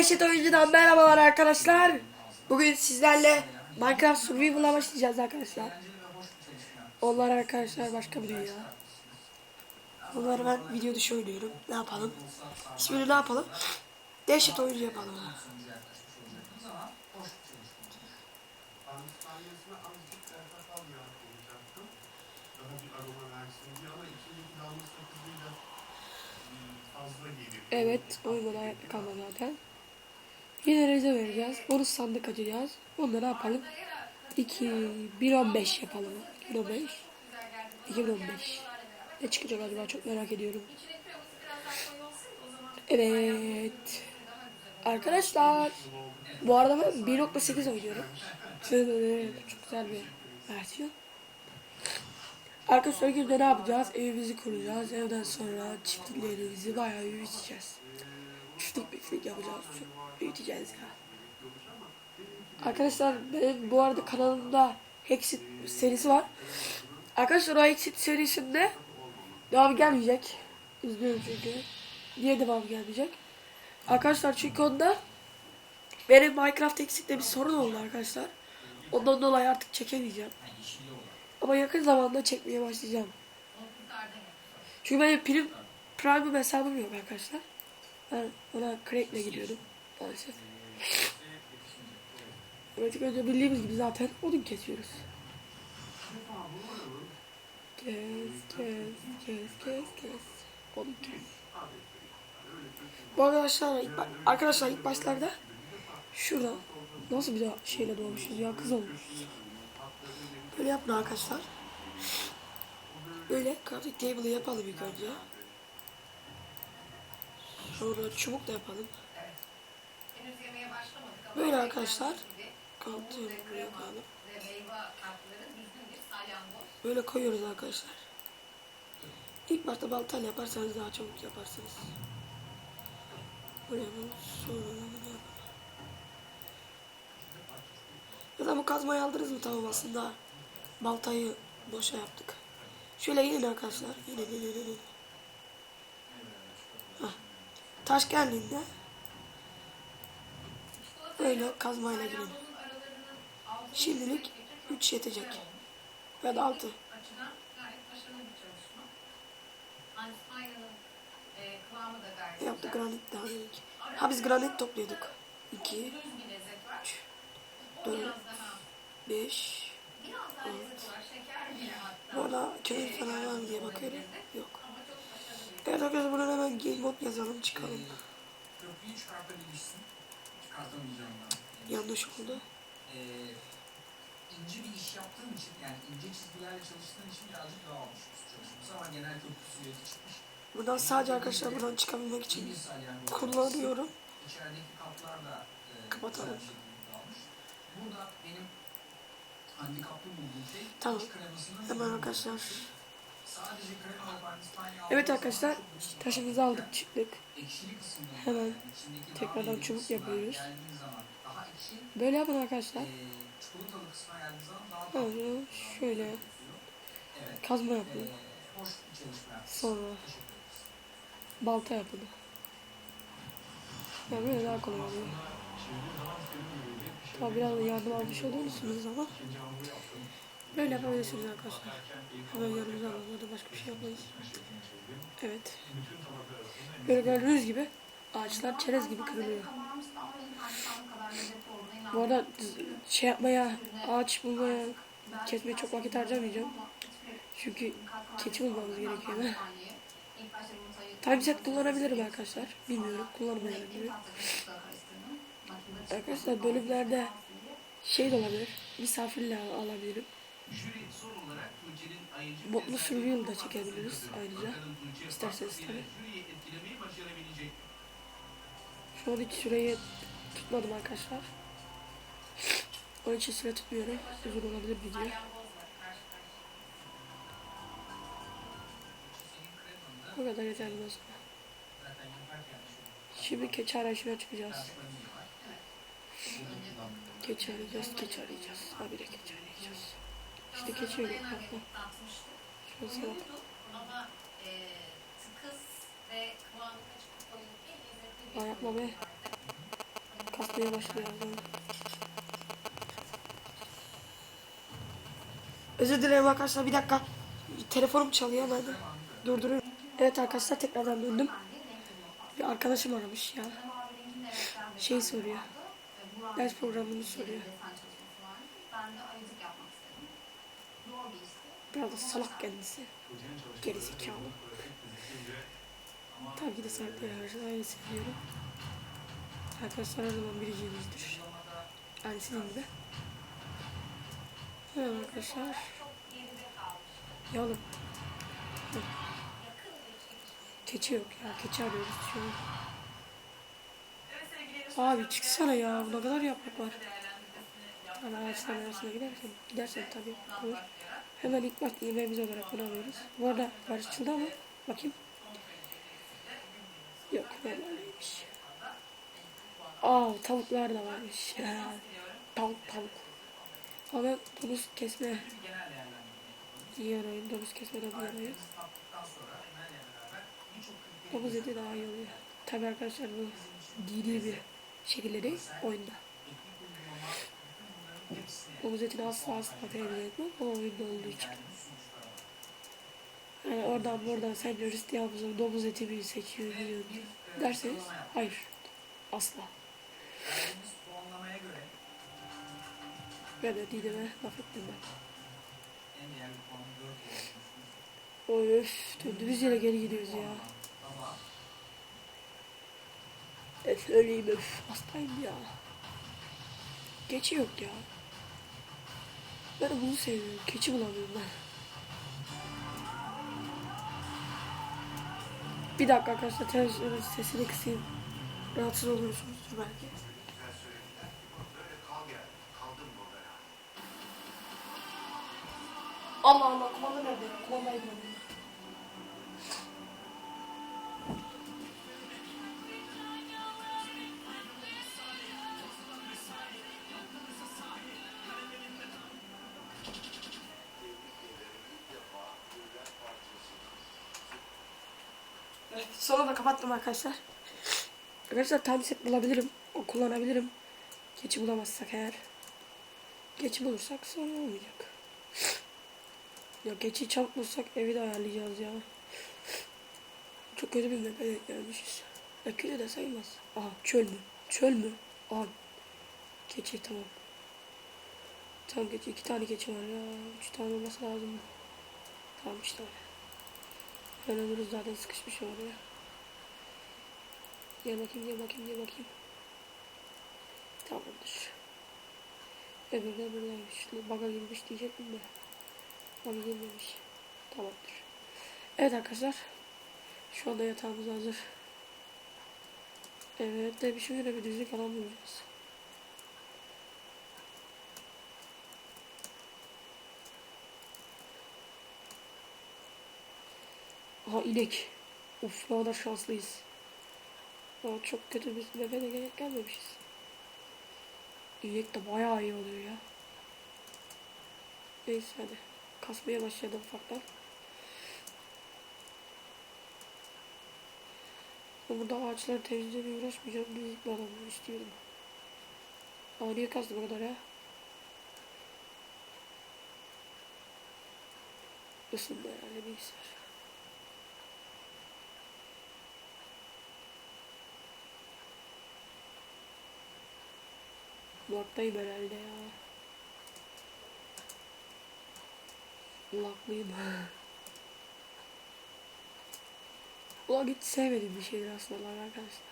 Dehşet Oyuncu'dan merhabalar arkadaşlar. Bugün sizlerle Minecraft Survival'a başlayacağız arkadaşlar. Onlar arkadaşlar başka bir dünya. Bunları ben video dışı oynuyorum. Ne yapalım? İsmini ne yapalım? Dehşet Oyuncu yapalım. Evet, oyunda ayakta kalma zaten. Yine reze vereceğiz. Bonus sandık açacağız. Onda ne yapalım? 2, 1.15 yapalım. 2015. 2015. Ne çıkacak acaba çok merak ediyorum. Evet. Arkadaşlar. Bu arada ben 1.8 oynuyorum. Evet, çok güzel bir versiyon. Arkadaşlar günde ne yapacağız? Evimizi kuracağız. Evden sonra çiftliklerimizi bayağı büyüteceğiz. Çiftlik çiftlik yapacağız. Çok büyüteceğiz ya. Arkadaşlar benim bu arada kanalımda Hexit serisi var. Arkadaşlar o Hexit serisinde devam gelmeyecek. Üzgünüm çünkü. Niye devam gelmeyecek? Arkadaşlar çünkü onda benim Minecraft Hexit'te bir sorun oldu arkadaşlar. Ondan dolayı artık çekemeyeceğim. Ama yakın zamanda çekmeye başlayacağım. Çünkü benim prim, Prime'ım hesabım yok arkadaşlar. Ben ona crack'le gidiyorum maalesef. İlk önce bildiğimiz gibi zaten odun kesiyoruz. Kes, kes, kes, kes, kes. Odun kes. Bu arkadaşlar ilk, arkadaşlar ilk başlarda şurada nasıl bir şeyle doğmuşuz ya kız olmuşuz. Böyle yapın arkadaşlar. Böyle crafting table'ı yapalım ilk önce. Sonra çubuk da yapalım. Böyle arkadaşlar. düzgün bir salyangoz. Böyle koyuyoruz arkadaşlar. İlk başta baltayla yaparsanız daha çabuk yaparsınız. Böyle yapalım. Sonra. Ya da bu kazmayı aldınız mı tamam aslında. Baltayı boşa yaptık. Şöyle inin arkadaşlar. İnin inin inin. Taş geldiğinde böyle kazmayla altını Şimdilik çizmek için çok 3 yetecek. Ya da 6. Açıdan gayet başarılı bir çalışma. Einstein'ın e, kıvamı da gayet Yaptık güzel. granit daha dedik. Ha biz granit topluyorduk. 2, Düz bir lezzet var. O dört, biraz daha 5. biraz daha lezzet var. Şeker bile hatta. Bu arada kömür falan var mı diye bakıyorum. Yok. Evet arkadaşlar buradan mode yazalım çıkalım. Köprüyü çıkartabilirsin. Çıkartamayacağım ben. Yanlış oldu. Ee, ince bir iş yaptığın için yani ince çizgilerle çalıştığın için birazcık daha olmuş çalışması ama genel köprü süreci çıkmış. Buradan sadece arkadaşlar buradan çıkabilmek için kullanıyorum. İçerideki kaplar da e, Kapatalım. Burada benim handikaplı bulduğum şey Tamam. Hemen arkadaşlar. Evet arkadaşlar taşımızı aldık çıktık. Hemen yani tekrardan çubuk yapıyoruz. Böyle yapın arkadaşlar. Böyle şöyle kazma yapın. Sonra balta yapın. Ya böyle daha kolay oluyor. Tabi biraz da yardım almış oluyorsunuz ama böyle yapabilirsiniz arkadaşlar. Hemen yanımıza alalım. Orada başka bir şey yapmayız. Evet. Böyle gördüğünüz gibi ağaçlar çerez gibi kırılıyor. Bu arada şey yapmaya, ağaç bulmaya, kesmeye çok vakit harcamayacağım. Çünkü keçi bulmamız gerekiyor. Timeset kullanabilirim arkadaşlar. Bilmiyorum, kullanmayabilirim. Arkadaşlar bölümlerde şey de olabilir, misafirle alabilirim. Botlu survival da çekebiliriz ayrıca. İsterseniz tabii. Şu an hiç süreyi tutmadım arkadaşlar. Onun için süre tutmuyorum. Uzun olabilir video. Bu kadar yeterli yaparken şu Şimdi keçi arayışına çıkacağız. Keçi arayacağız, keçi arayacağız. Habire keçi arayacağız. İşte yok. Bakma. Şurası lezzetli Aa, yapma be. kasmaya başlıyor. Yani. Özür dilerim arkadaşlar bir dakika. Telefonum çalıyor hemen. Durduruyorum. Evet arkadaşlar tekrardan döndüm. Bir arkadaşım aramış ya. Şey soruyor. Ders programını soruyor. Biraz da salak kendisi. Geri zekalı. Tabii ki de sahipleri şey aynı seviyorum. Arkadaşlar her zaman biriciyimizdir. Sizin gibi. Evet arkadaşlar. Çok geride kalmış. Ya oğlum Yakın bir çekiş. keçi yok ya. Keçi arıyoruz şu an. Abi çıksana ya. Ne kadar yaprak var. Hani ağaçların arasına gidersen, gidersen tabii olur. Hemen ilk baş yemeğimiz olarak bunu alıyoruz. Bu arada barışçıldı ama bakayım. Yok normaliymiş. Aa tavuklar da varmış. Ya. Tavuk tavuk. Ama ben domuz kesme yapalım. yiyorum. Domuz Emel'le beraber birçok kriter Domuz eti daha iyi oluyor. Tabii arkadaşlar bu dini bir şekilde değil oyunda. Domuz etini asla asla tercih etmem ama oyunda olduğu için. Yani oradan buradan sen Hristiyan mısın domuz eti mi seçiyor diyor derseniz hayır asla. Ben de Didem'e laf ettim ben. en değerli puanı 4 olmuş. Oy öf döndüğümüz yere geri gidiyoruz ya. Öf öleyim öf hastayım ya. Keçi yok ya. Ben bunu seviyorum. Keçi bulamıyorum ben. Bir dakika arkadaşlar televizyonun sesini kısayım. Rahatsız oluyorsunuzdur belki. Allah Allah kumanda nerede? Kumandayı bulamadım. Sonra da kapattım arkadaşlar. Arkadaşlar time set bulabilirim. O kullanabilirim. Geçi bulamazsak eğer. Geçi bulursak sorun olmayacak. Ya geçi çabuk bulsak evi de ayarlayacağız ya. Çok kötü bir map'e denk gelmişiz. Ya kötü de sayılmaz. Aha çöl mü? Çöl mü? Aha. Keçi tamam. Tamam keçi. iki tane keçi var ya. Üç tane olması lazım. Tamam işte. Ben ölürüz zaten sıkışmış oraya. Gel bakayım gel bakayım gel bakayım. Tamamdır. Öbürü de buradaymış. Baga girmiş diyecektim de. Baga girmemiş. Tamamdır. Evet arkadaşlar. Şu anda yatağımız hazır. Evet de bir şöyle bir düzlük alan. Aha inek. Uf ne kadar şanslıyız. Ya çok kötü bir bebe de gel- gelmemişiz. İnek de bayağı iyi oluyor ya. Neyse hadi. Kasmaya başladı ufaktan. Burada ağaçları temizlemeye uğraşmayacağım. Büyük bir adam istiyorum. Aa niye kastım o kadar ya? Isındı herhalde bilgisayar. Laktayım herhalde ya. Laklıyım. Ulan hiç sevmediğim bir şeydir aslında arkadaşlar.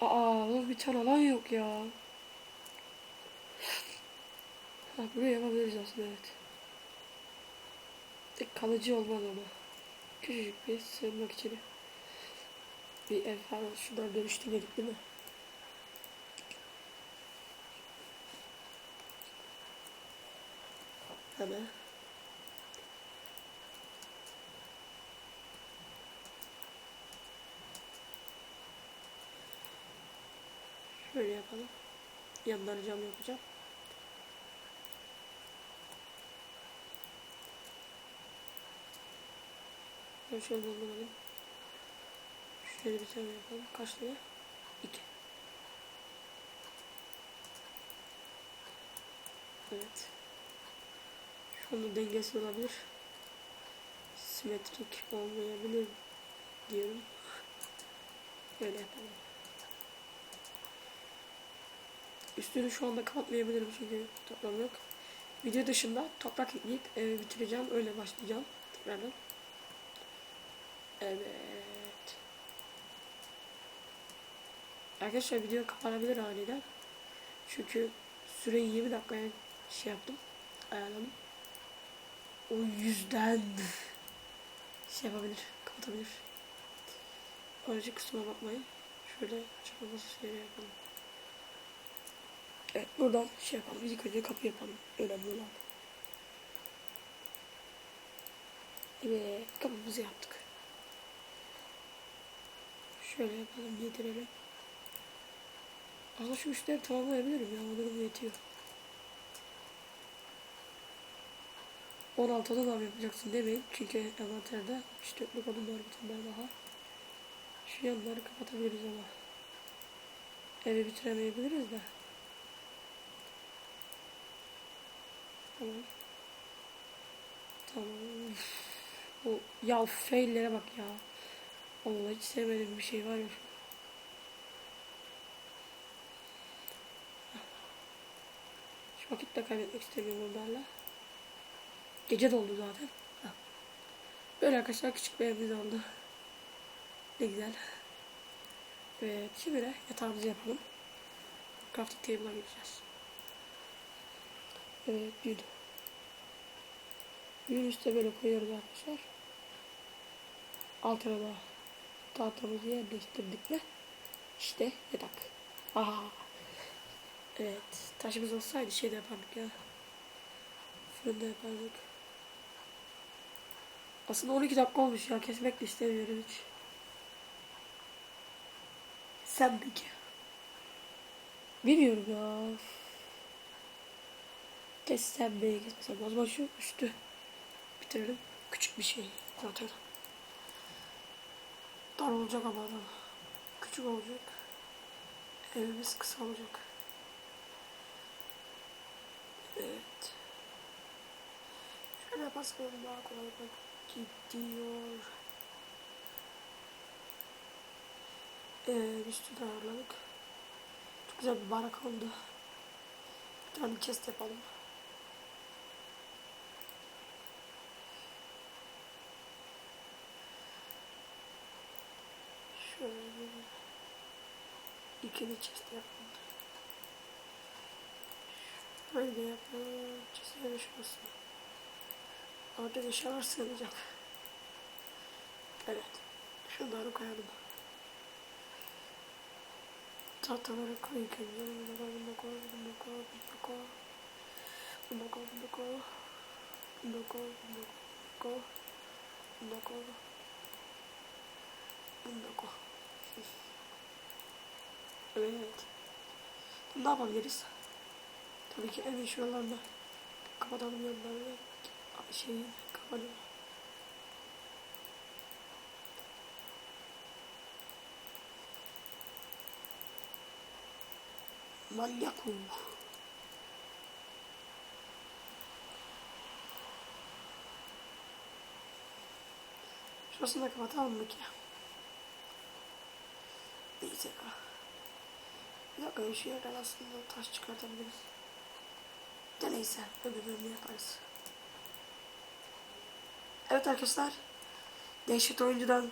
Aa oğlum bir tane alan yok ya. Ha buraya yapabiliriz aslında evet. Kalıcı olmaz ama. Küçücük bir sığınmak için. Bir ev falan şundan dönüştürmedik değil mi? Hemen. Şöyle yapalım. Yanları cam yapacağım. Şöyle buldum Şöyle bir tane yapalım. Kaç tane? İki. Evet. Şu anda dengesiz olabilir. Simetrik olmayabilir diyorum. Böyle yapalım. Üstünü şu anda kapatmayabilirim çünkü toplam yok. Video dışında toprak ekleyip evi bitireceğim. Öyle başlayacağım. Tekrardan. Evet. Arkadaşlar video kapanabilir haliyle. Çünkü süreyi 20 dakikaya şey yaptım. Ayarladım. O yüzden şey yapabilir, kapatabilir. İçin kusuruma bakmayın. Şöyle açıklaması şey yapalım. Evet buradan şey yapalım. İlk önce kapı yapalım. Önemli olan. Evet kapımızı yaptık. Şöyle yapalım yedirelim. Aslında şu işleri tamamlayabilirim ya. Onların yetiyor. 16'da da yapacaksın demeyin. Çünkü envanterde 64'lük odun var bir tane daha. Şu yanları kapatabiliriz ama. Evi bitiremeyebiliriz de. Tamam. Tamam. Bu ya faillere bak ya. Vallahi hiç sevmediğim bir şey var ya. Hiç vakit de kaybetmek istemiyorum onlarla. Gece doldu zaten. Böyle arkadaşlar küçük bir evimiz oldu. Ne güzel. Evet şimdi de yatağımızı yapalım. Crafting table'a gireceğiz. Evet yün. Yün üstte böyle koyuyoruz arkadaşlar. Altına da tahtamızı yerleştirdik mi? İşte yatak. Aha. Evet. Taşımız olsaydı şey de yapardık ya. Fırında yapardık. Aslında 12 dakika olmuş ya. Kesmek de istemiyorum hiç. Sen peki? Bilmiyorum ya. Kessem mi kesmesem. O zaman şu üstü bitirelim. Küçük bir şey zaten. Dar olacak ama. Küçük olacak. Evimiz kısa olacak. Evet. Şöyle basalım daha kolay bak. Gidiyor. Ee, üstü de ayarladık. Çok güzel bir barak oldu. Bir tane chest yapalım. Şöyle ikili chest yapalım. Şöyle yapalım. Chest'e şurası. Orada eşyalar sığınacak. Evet. Şunları koyalım. Tahtaları koy ilk önce. Bunu koy, bunu koy, bunu koy, bunu koy. Bunu koy, bunu koy. Bunu koy, bunu koy. Bunu koy. Bunu koy. Evet. Ne yapabiliriz? Tabii ki evin şuralarında kapatalım yanlarını. Şeyi kapatalım. Manyak bu. Şurasını da kapatalım mı ki? Neyse. Bir dakika şu yerden aslında taş çıkartabiliriz. De neyse öbür bölümü yaparız. Evet arkadaşlar. Dehşet oyuncudan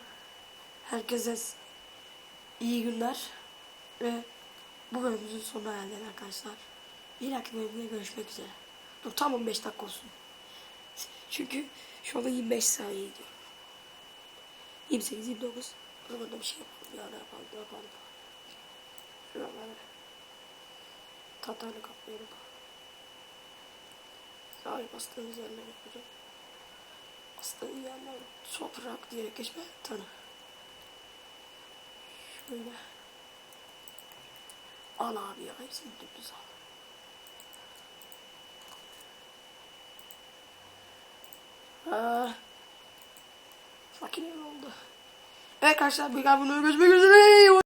herkese iyi günler. Ve bu bölümümüzün sonuna geldik arkadaşlar. Bir dahaki bölümde görüşmek üzere. Dur tam 15 dakika olsun. Çünkü şu anda 25 saniye gidiyor. 28, 29. O zaman da bir şey yapalım ya ne yapalım ne yapalım. Şuraları tatayla kaplayalım. Sahip bastığımız yerler yapacağım. Bastığım yerler toprak diye geçme tanı. Şöyle. Al abi ya hepsini dümdüz al. Fakir ev oldu. Evet arkadaşlar bir daha bunu görüşmek üzere.